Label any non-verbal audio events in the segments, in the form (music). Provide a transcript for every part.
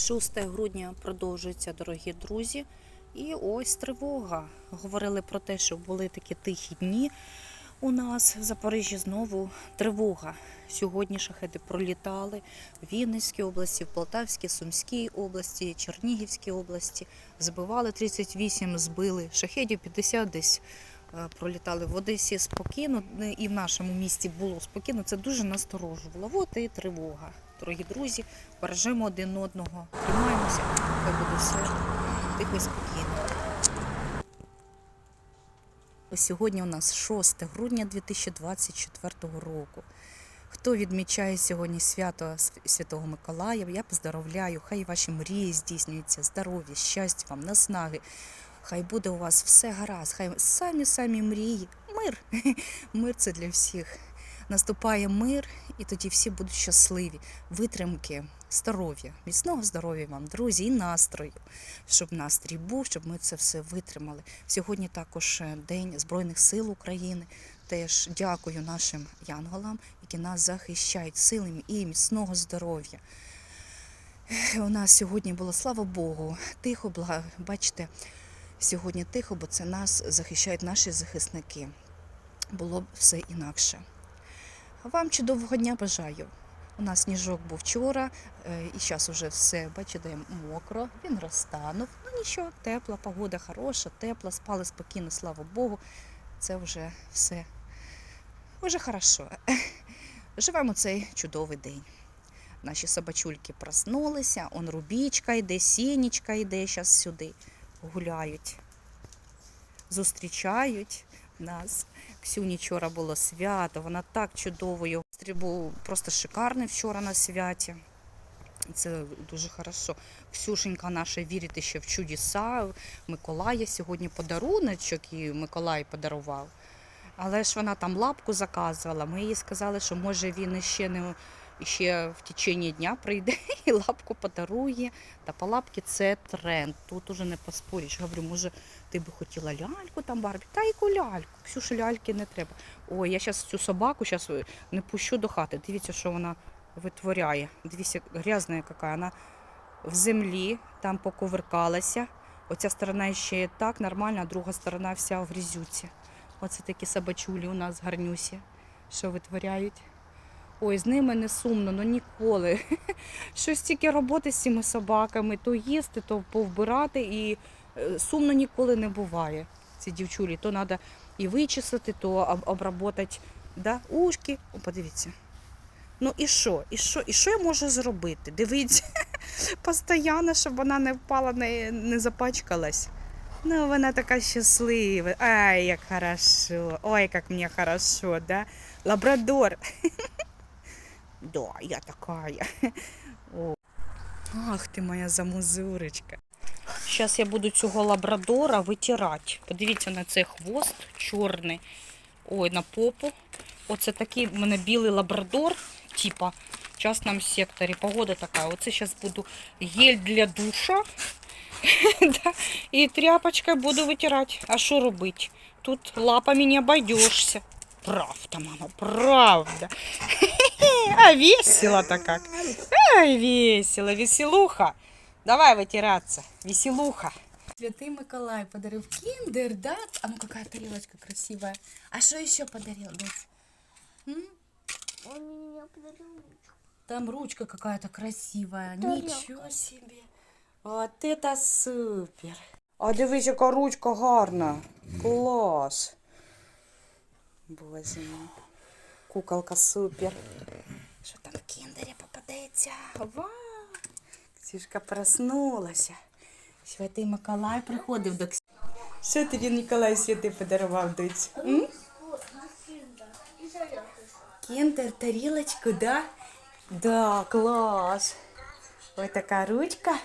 6 грудня продовжується, дорогі друзі. І ось тривога. Говорили про те, що були такі тихі дні. У нас в Запоріжжі знову тривога. Сьогодні шахеди пролітали в Вінницькій області, в Полтавській, Сумській області, Чернігівській області. Збивали 38, збили шахедів 50 десь е, пролітали в Одесі спокійно. е, І в нашому місті було спокійно. Це дуже насторожувало. От і тривога. Дорогі друзі, бережемо один одного, тримаємося, хай буде все тихо і спокійно. Сьогодні у нас 6 грудня 2024 року. Хто відмічає сьогодні свято Святого Миколая, я поздоровляю, хай ваші мрії здійснюються, здоров'я, щастя вам, наснаги. Хай буде у вас все гаразд, хай самі самі мрії. Мир. (laughs) Мир це для всіх. Наступає мир, і тоді всі будуть щасливі. Витримки, здоров'я, міцного здоров'я вам, друзі, і настрою, щоб настрій був, щоб ми це все витримали. Сьогодні також е, День Збройних сил України. Теж дякую нашим янголам, які нас захищають силами і міцного здоров'я. У нас сьогодні було, слава Богу, тихо, бачите, сьогодні тихо, бо це нас захищають наші захисники. Було б все інакше. Вам чудового дня бажаю. У нас сніжок був вчора, е, і зараз вже все, бачите, мокро, він розтанув. Ну нічого, тепла, погода хороша, тепла, спали спокійно, слава Богу. Це вже все. Вже хорошо. (laughs) Живемо цей чудовий день. Наші собачульки проснулися, он рубічка йде, сінічка йде зараз сюди. Гуляють, зустрічають нас. Ксюні вчора було свято, вона так чудово його був просто шикарний вчора на святі. Це дуже хорошо. Ксюшенька наша вірить ще в чудеса. Миколая сьогодні подаруночок і Миколай подарував. Але ж вона там лапку заказувала. Ми їй сказали, що може він ще не ще в течение дня прийде (laughs) і лапку подарує. Та по лапки це тренд. Тут уже не поспориш. Говорю, може, ти би хотіла ляльку там Барбі? Та яку ляльку. Ксюша ляльки не треба. Ой, я зараз цю собаку щас не пущу до хати. Дивіться, що вона витворяє. Дивіться, грязна яка. Вона в землі там поковеркалася. Оця сторона ще так нормально, а друга сторона вся в грязюці. Оце такі собачулі у нас гарнюсі, що витворяють. Ой, з ними не сумно, ну ніколи. (laughs) Щось тільки роботи з цими собаками, то їсти, то повбирати, і е, сумно ніколи не буває. Ці дівчулі, то треба і вичесати, то обработати да? ушки. О, подивіться. Ну і що? І що? І що я можу зробити? Дивіться, (laughs) постійно, щоб вона не впала, не, не запачкалась. Ну, вона така щаслива. Ай, як хорошо. Ой, як мені хорошо, да? Лабрадор. (laughs) Да, я такая. О. Ах ти моя замузурочка. Зараз я буду цього лабрадора витирати. Подивіться на цей хвост чорний. Ой, на попу. Оце такий в мене білий лабрадор, типа в частному секторі. Погода така. Оце зараз буду гель для душа. (laughs) І тряпочкою буду витирати. А що робити? Тут лапами не обойдешься. Правда, мама, правда. (laughs) А весело-то как. Ай, весело, веселуха. Давай вытираться. Веселуха. Святый Миколай подарил киндер, да? А ну какая тарелочка красивая. А что еще подарил, дочь? Он меня подарил ручку. Там ручка какая-то красивая. Тарелка. Ничего себе. Вот это супер. А дивись, яка ручка гарна. Клас. Боже мій. Куколка супер. Що там в кіндері попадеться? Вау! Ксюшка проснулася. Святий Миколай приходив до Ксюшки. Що тобі Ніколай Святий подарував, зарядку. Кіндер, тарілочку, да? Да, клас. Ось така ручка.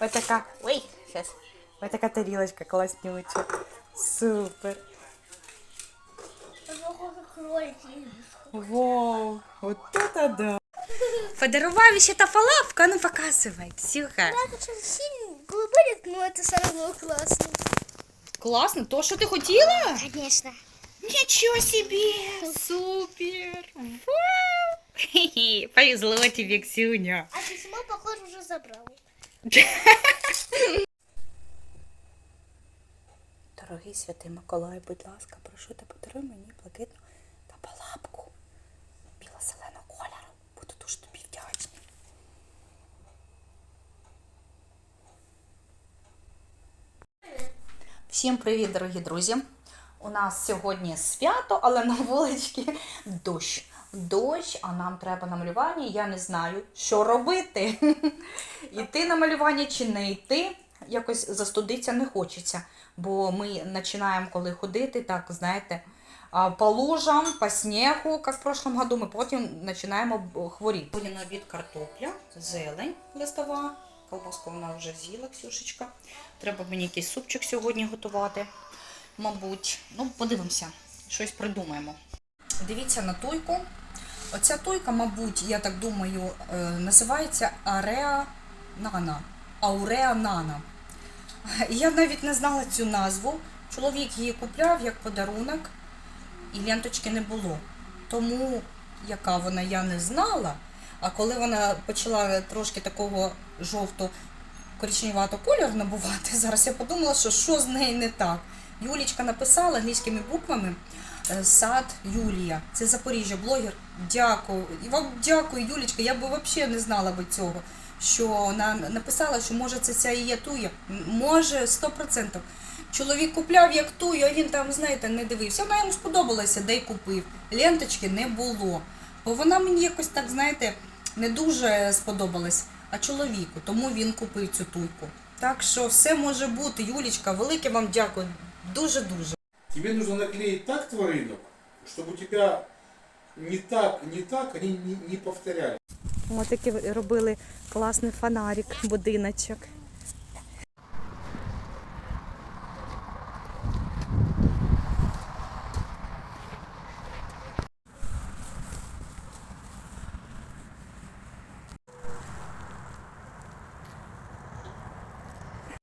Ось така. Ой, сейчас. Ось така тарілочка класнюча. Супер. Это похоже кролики. Вау, вот это да. Подарував ще та фалавка, ну показывай, Ксюха. Я хочу синий глубокий, но это все равно классно. Класно, то, що ти хотіла? Конечно. Ничего себе, супер. Вау. Хе-хе, Повезло тебе, Ксюня. А письмо, похоже, уже забрал. Дорогий святий Миколай, будь ласка, прошу тебе, подаруй мені блакитну Всім привіт, дорогі друзі! У нас сьогодні свято, але на вуличці дощ. Дощ, а нам треба на малювання. Я не знаю, що робити. (laughs) Йти на малювання чи не йти. Якось застудитися не хочеться. Бо ми починаємо коли ходити, так, знаєте, по лужам, по снігу, як в прошлом году, ми потім починаємо хворіти. На обід картопля, зелень листова, колбаску вона вже з'їла, Ксюшечка. Треба мені якийсь супчик сьогодні готувати, мабуть. Ну, подивимося, щось придумаємо. Дивіться на туйку. Оця туйка, мабуть, я так думаю, е, називається Ареа Нана. Ауреа Нана. Я навіть не знала цю назву. Чоловік її купляв як подарунок, і ленточки не було. Тому яка вона я не знала. А коли вона почала трошки такого жовто коричневато кольор набувати, (laughs) зараз я подумала, що що з нею не так. Юлічка написала англійськими буквами е, сад Юлія. Це Запоріжжя, блогер. Дякую. І вам дякую, Юлічка. Я би взагалі не знала би цього. Що вона написала, що може це ця і є туя. Може, 100%. Чоловік купляв як тую, а він там, знаєте, не дивився. Вона йому сподобалася, де й купив. Ленточки не було. Бо вона мені якось так, знаєте, не дуже сподобалась, а чоловіку, тому він купив цю туйку. Так що все може бути, Юлічка, велике вам дякую. Дуже-дуже. Тебе нужно наклеить так тваринок, чтобы у тебя не так, не так, они не, не повторяли. Ми таки робили класний фонарик, будиночок.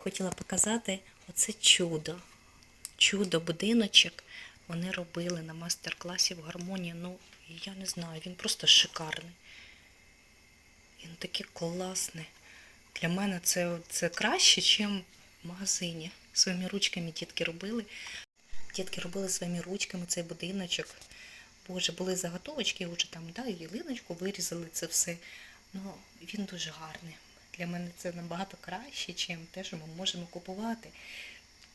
Хотіла показати оце чудо. Чудо, будиночок. Вони робили на мастер-класі в гармонії. Ну, я не знаю, він просто шикарний. Він такий класний. Для мене це, це краще, ніж в магазині. Своїми ручками дітки робили. Дітки робили своїми ручками цей будиночок. Боже, були заготовочки, вже там, да, і ялиночку вирізали це все. Ну, він дуже гарний. Для мене це набагато краще, ніж те, що ми можемо купувати.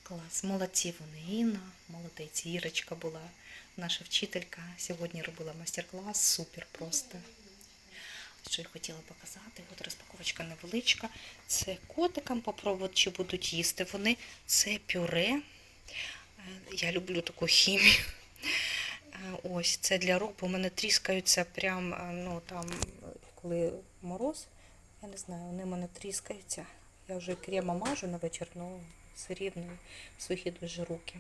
Клас, молодці вони. Інна, молодець, Ірочка була. Наша вчителька сьогодні робила майстер-клас, супер просто. Що я хотіла показати, от розпаковочка невеличка. Це котикам попробувати, чи будуть їсти вони. Це пюре. Е, Я люблю таку хімію. Е, Ось, це для рук, бо в мене тріскаються прям, е, ну там, коли мороз, я не знаю, вони в мене тріскаються. Я вже крема мажу на вечір, але все рівно сухі дуже руки.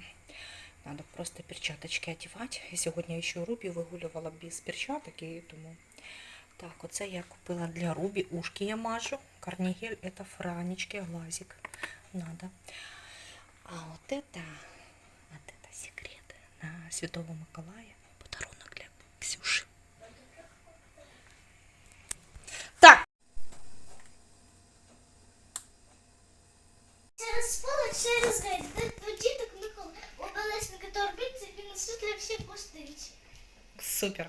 Надо просто перчаточки одягати. І сьогодні я ще Рубі вигулювала без перчаток, і тому так, оце я купила для Рубі. Ушки я мажу. Карнігель это франечки, глазик. Надо. А вот это, вот это секрет на Святого Миколая. Супер.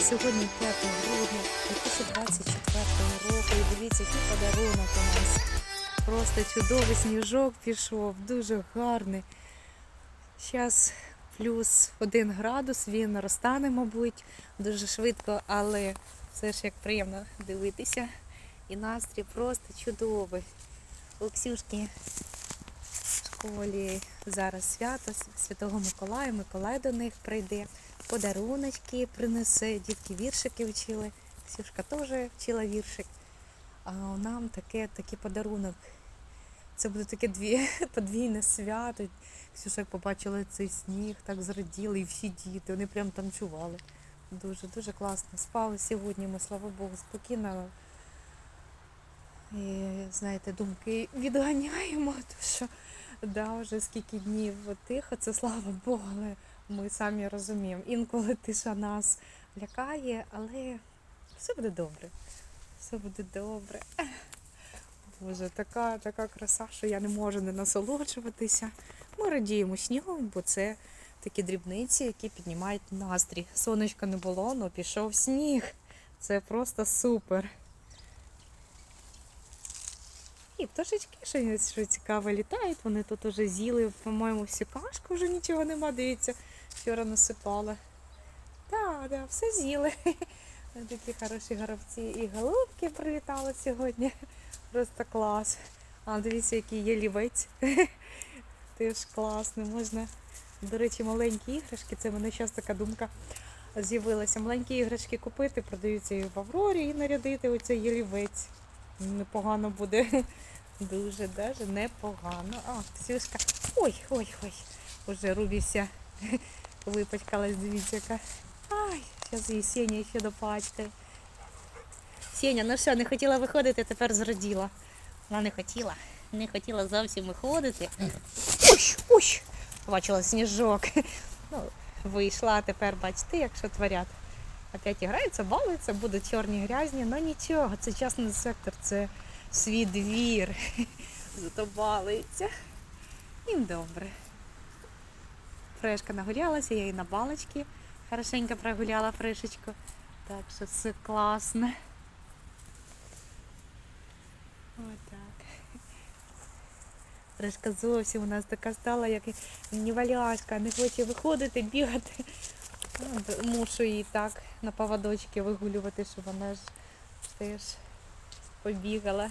Сьогодні 5 грудня 2024 року. І дивіться, який подарунок у нас. Просто чудовий сніжок пішов, дуже гарний. Зараз плюс один градус, він розтане, мабуть, дуже швидко, але все ж як приємно дивитися. І настрій просто чудовий. У Ксюшки в школі зараз свято Святого Миколая. Миколай до них прийде, подаруночки принесе, дітки віршики вчили. Ксюшка теж вчила віршик. А нам таке, такий подарунок. Це буде таке дві, (laughs) подвійне свято. Ксюша як побачила цей сніг, так зраділи, і всі діти, вони прям танцювали. Дуже, дуже класно. Спали сьогодні ми, слава Богу, спокійно. І, знаєте, думки відганяємо, (laughs) тому що да, вже скільки днів тихо, це слава Богу, але ми самі розуміємо. Інколи тиша нас лякає, але все буде добре. Все буде добре. Боже, така, така краса, що я не можу не насолоджуватися. Ми радіємо снігу, бо це такі дрібниці, які піднімають настрій. Сонечка не було, але пішов сніг. Це просто супер. І пташечки що, що цікаво літають, вони тут уже з'їли, по-моєму, всю кашку вже нічого нема, дивіться, вчора насипала. Так, да, все з'їли. (laughs) Такі хороші горобці і голубки прилітали сьогодні. (laughs) Просто клас. А дивіться, який є лівець. (laughs) Теж класний. Можна, до речі, маленькі іграшки. Це в мене зараз така думка з'явилася. Маленькі іграшки купити, продаються і в Аврорі, і нарядити оцей ялівець. Непогано буде. Дуже даже непогано. А, Ксюшка. Ой, ой, ой. Уже Рубіся випачкалась, дивіться яка. Ай, зараз її Сеня ще допачкає. Сеня, ну що, не хотіла виходити, тепер зраділа. Вона не хотіла. Не хотіла зовсім виходити. Ой, ой, побачила сніжок. Ну, вийшла, а тепер бачите, як що творять. Опять граються, балуються, будуть чорні грязні, але нічого, це частний сектор, це свій двір. Зато балуються. Їм добре. Фрешка нагулялася, я і на балочки хорошенько прогуляла фрешечку. Так що все класно. Отак. Фрешка зовсім у нас така стала, як неваляшка, не хоче виходити, бігати. Мушу її так на поводочки вигулювати, щоб вона ж теж побігала.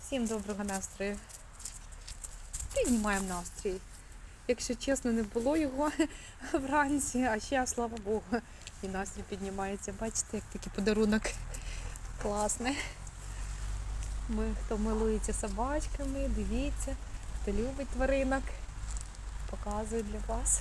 Всім доброго настрою. Піднімаємо настрій. Якщо чесно, не було його (laughs) вранці, а ще, слава Богу, і настрій піднімається. Бачите, як такий подарунок класний. Ми, хто милується собачками, дивіться, хто любить тваринок, показую для вас.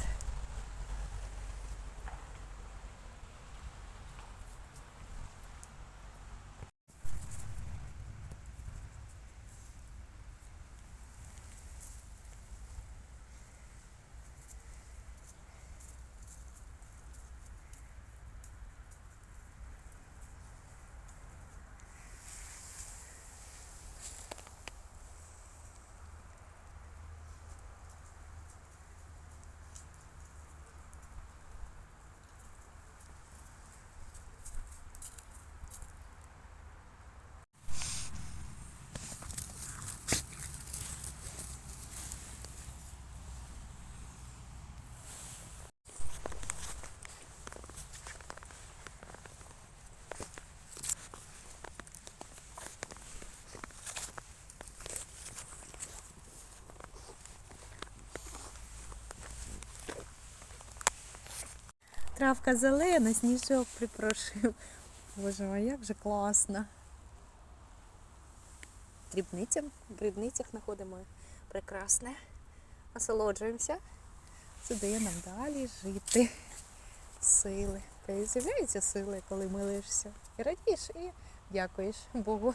Травка зелена, сніжок припрошив. Боже, а як же класно. Дрібницям, в дрібницях знаходимо прекрасне. Насолоджуємося. Це дає нам далі жити. Сили. Та й з'являються сили, коли милишся. І радієш, і дякуєш Богу.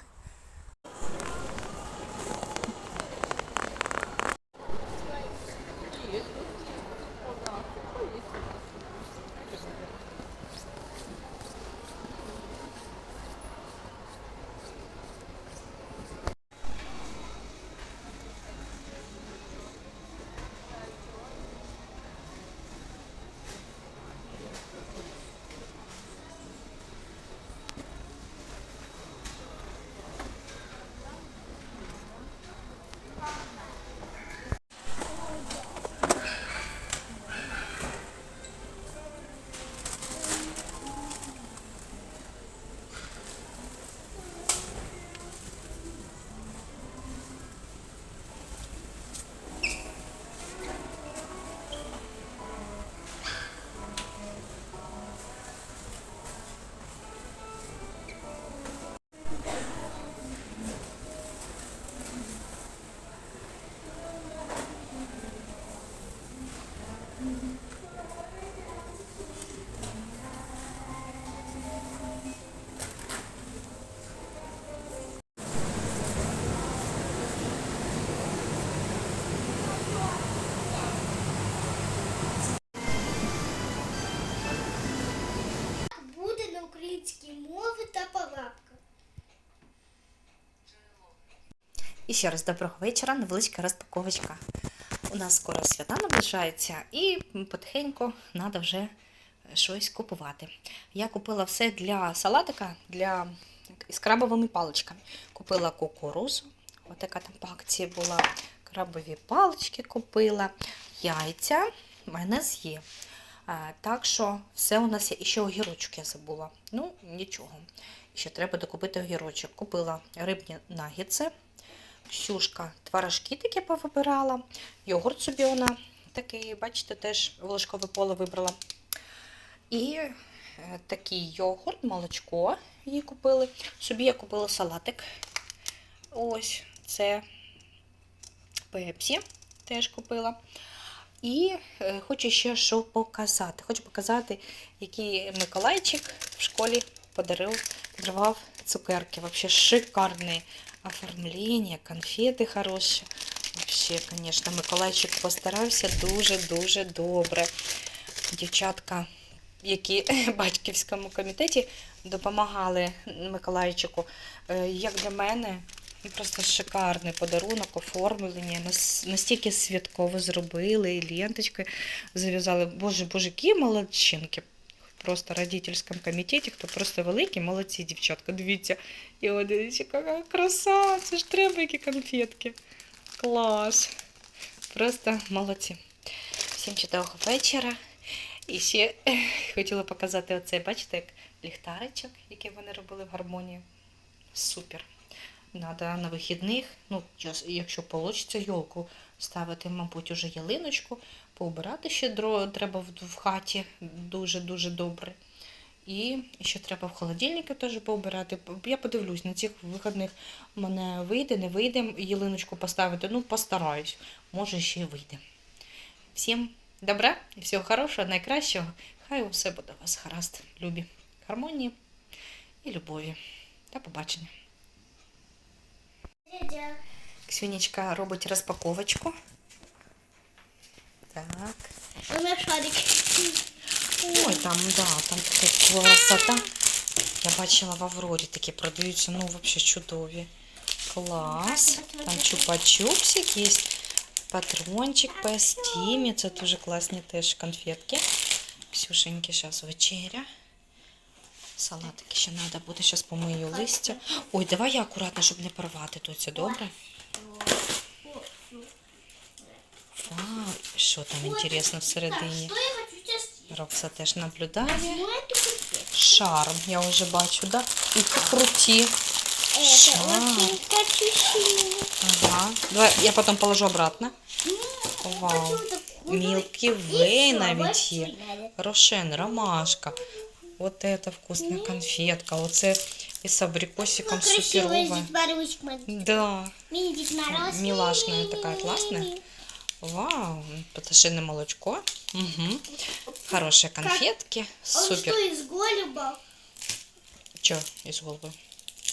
І ще раз доброго вечора, невеличка розпаковочка. У нас скоро свята наближаються і потихеньку треба вже щось купувати. Я купила все для салатика для з крабовими паличками. Купила кукурузу, отака там по акції була. Крабові палички купила, яйця, майонез є. Так що все у нас є. І ще огірочок я забула. Ну, нічого. Ще треба докупити огірочок. Купила рибні нагідси. Ксюшка творожки такі повибирала. Йогурт собі вона такий, бачите, теж волошкове поле вибрала. І е, такий йогурт, молочко їй купили. Собі я купила салатик. Ось це пепсі теж купила. І е, хочу ще що показати. Хочу показати, який Миколайчик в школі подарив, подарував цукерки. Вообще шикарне оформлення, конфети хороші. Вообще, звісно, Миколайчик постарався дуже-дуже добре. Дівчатка, які в (laughs) батьківському комітеті допомагали Миколайчику, е, як для мене, ну, просто шикарний подарунок, оформлення, настільки святково зробили, і ленточки зав'язали. Боже, боже, які молодчинки. Просто родительському комітеті, хто просто великі, молодці, дівчатка. Дивіться. І от яка краса, це ж треба які конфетки. Клас. Просто молодці. Всім чудового вечора. І ще (laughs) хотіла показати оцей, бачите, як ліхтаричок, який вони робили в гармонії. Супер. Надо на вихідних, ну, якщо вийде, йолку ставити, мабуть, уже ялиночку, поубирати ще треба в, хаті дуже-дуже добре. І ще треба в холодильнику теж поубирати. Я подивлюсь, на цих вихідних мене вийде, не вийде ялиночку поставити. Ну, постараюсь. Може, ще й вийде. Всім добра і всього хорошого, найкращого. Хай все буде у вас гаразд, любі, гармонії і любові. До побачення. Ксюнечка робить розпаковочку. Так. У меня шарик. Ой, там, да, там така красота. Я бачила в Аврорі такі продаються, ну, взагалі чудові. Клас. Там чупа-чупсик є. Патрончик по стімі. Це дуже класні теж конфетки. Ксюшеньки, зараз вечеря. Салатики ще треба буде, зараз помию листя. Ой, давай я акуратно, щоб не порвати тут це добре. Вау, що там інтересно всередині? Что я хочу сейчас? Рокса теж наблюдає. Ну, эту конфету. Шарм, я вже бачу, да? І круті. Это Шар. очень хочу сильно. Ага. Давай я потім положу обратно. М, Вау. хочу такую. Мілкі И Вей всё, навіть больше є. не надо. Рошен, ромашка. Вот это вкусная конфетка. Оце із абрикосиком Ну, красивая суперова. Дед Мороз, смотрите. Да. Мини Дед Мороз. Милашная Ми-ми-ми-ми-ми. такая, классная. Вау, пташине молочко. Угу. Хорошие конфетки. А он Супер. что, из голуба? Чё из головы?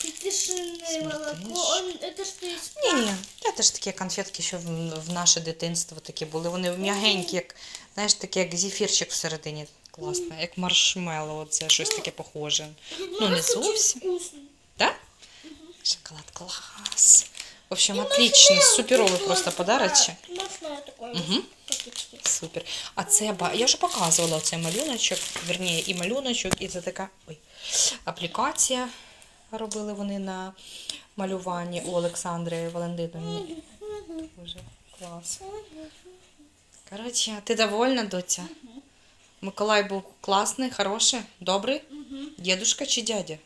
Петушиное Смотришь? молоко. Он, это что, из Ні, ні, це ж такі конфетки, що в, в наше дитинство такі були. Вони м'ягенькі, як, знаєш, такі, як зефірчик всередині. Класно, як маршмеллоу, оце щось таке похоже. Ну, не зовсім. Да? Шоколад класс. В общем, отличный, суперовий просто такой Угу. Супер. А це я вже показувала цей малюночок, верніше, і малюночок, і це така ой, аплікація. Робили вони на малюванні у Олександри Валентиновні. Дуже клас. Коротше, ти довольна, доця? Миколай був класний, хороший, добрий? Дідушка чи дядя?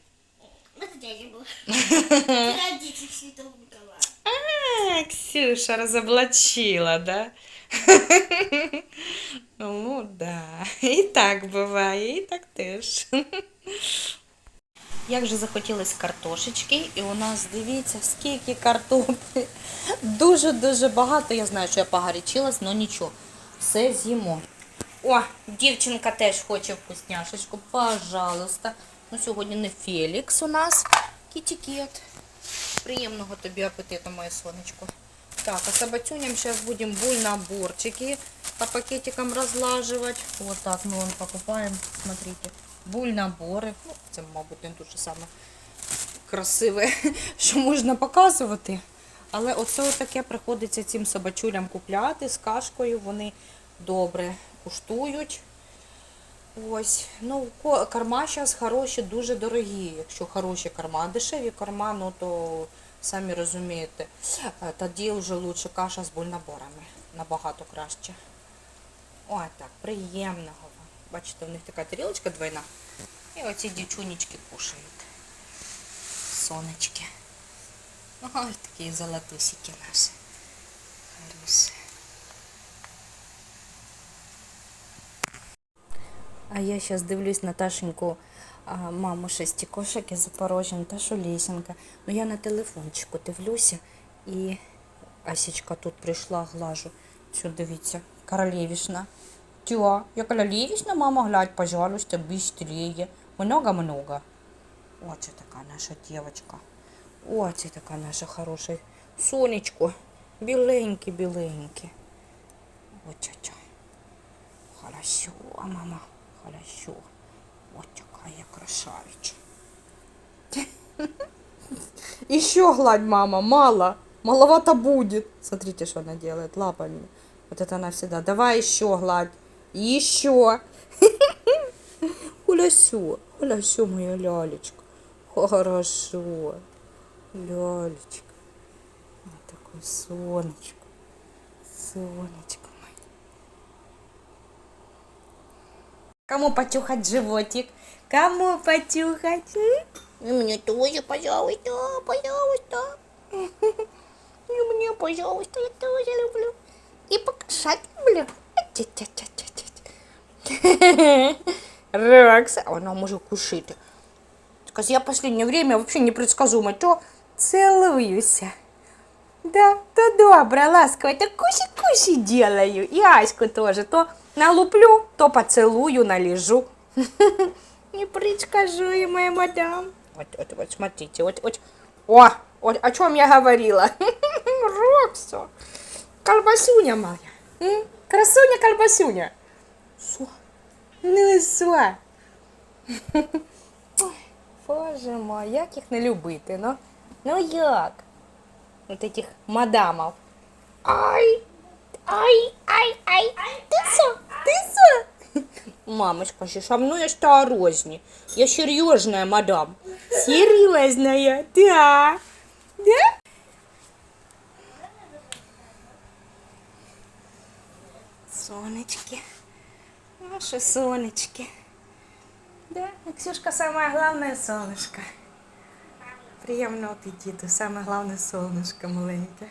Это дядя был. Родитель (laughs) Святого Николая. А, Ксюша разоблачила, да? (laughs) Ну, да. І так буває, і так теж. (laughs) Як же захотілось картошечки, і у нас, дивіться, скільки картоплі. Дуже-дуже багато. Я знаю, що я погарячилась, але нічого. Все з'їмо. О, дівчинка теж хоче вкусняшечку. Пожалуйста. Ну, сьогодні не Фелікс у нас. Кітікет. Приємного тобі апетиту, моє сонечко. Так, а собацюням сейчас будем буль-наборчики по пакетикам разлаживать. Вот так мы он покупаем, смотрите. бульнабори. Ну, це, мабуть, не дуже саме красиве, що (laughs) можна показувати. Але оце таке приходиться цим собачулям купляти з кашкою. Вони добре куштують. Ось, ну, корма зараз хороші, дуже дорогі. Якщо хороші корма, дешеві корма, ну то самі розумієте, Е, тоді вже лучше каша з бульнаборами. Набагато краще. Ой, так, приємного. Бачите, у них така тарілочка двойна. І оці дівчунечки кушають. Сонечки. Ой, такі золотусики наші. Хороші. А я зараз дивлюсь Наташеньку, а, маму шести кошик із Запорожжя, Наташу Лісенка. Ну я на телефончику дивлюся і Асічка тут прийшла, глажу. Що дивіться, королевішна. Тьо, я королевішна, мама, глядь, пожалуйста, быстрее. Много-много. Оце така наша дівчинка. Оце така наша хороша. Сонечко. Біленьке, біленьке. Оце. Хорошо, мама, хорошо. Вот такая красавица. (laughs) Еще гладь, мама, мало. Маловато будет. Смотрите, что она делает лапами. Вот это она всегда. Давай еще гладь. Еще. Хулясю. (laughs) Хулясю, моя лялечка. Хорошо. Лялечка. Вот такое сонечко. Сонечко Кому потюхать животик? Кому? И мне тоже, пожалуйста, пожалуйста. (laughs) Мне, пожалуйста, я тоже люблю. И покушать люблю. Рекс, вона може кушати. Скажи, я последнее время вообще непредсказуемо. То целуюся. Да, то добре, ласково, то куши-куши делаю. И Аську тоже. То налуплю, то поцелую, належу. Непредсказуемая (laughs) мадам. Вот, вот, вот, смотрите, вот, вот. О, вот о чем я говорила. (laughs) Роксо. Колбасуня моя. Красуня, колбасуня. Со? Ну? (laughs) Ой, Боже мой, як їх не любити, ну? Ну як? вот этих мадамов. Ай, ай, ай, ай, ты что? Ты что? Мамочка, же со мной осторожней. Я серьезная, мадам. Серьезная, да. Да? Сонечки. Наши сонечки. Да, Ксюшка самое главное солнышко. Приємного апетиту, саме головне солнышко маленьке.